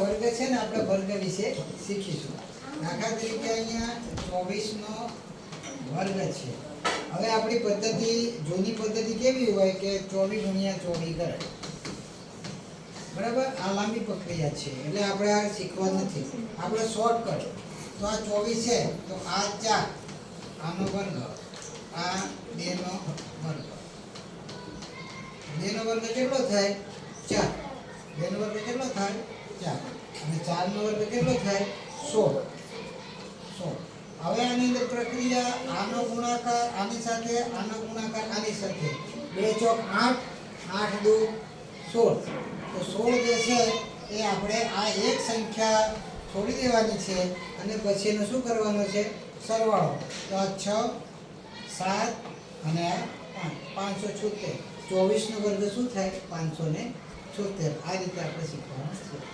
વર્ગ છે ને આપણે વર્ગ વિશે શીખીશું. દાખલા તરીકે અહીંયા ચોવીસનો વર્ગ છે. હવે આપણી પદ્ધતિ, જૂની પદ્ધતિ કેવી હોય કે ચોવીસ ગુણ્યા ચોવીસ કરે બરાબર? આ લાંબી પ્રક્રિયા છે, એટલે આપણે આ શીખવા નથી. આપણે શોર્ટકટ તો આ ચોવીસ છે, તો આ ચાર, આનો વર્ગ, આ બેનો વર્ગ. બેનો વર્ગ કેટલો થાય? ચાર. બેનો વર્ગ કેટલો થાય? ચાર. ચારનો વર્ગ કેટલો થાય? સોળ સોળ હવે આની અંદર પ્રક્રિયા આનો ગુણાકાર આની સાથે, આનો ગુણાકાર આની સાથે. બે ચોક આઠ આઠ દુ સોળ. તો સોળ જે છે એ આપણે આ એક સંખ્યા છોડી દેવાની છે અને પછી એનું શું કરવાનું છે? સરવાળો. તો આ છ, સાત અને આ પાંચ. પાંચસો છોતેર. ચોવીસનો વર્ગ શું થાય? પાંચસો ને છોતેર. આ રીતે આપણે શીખવાનું છે.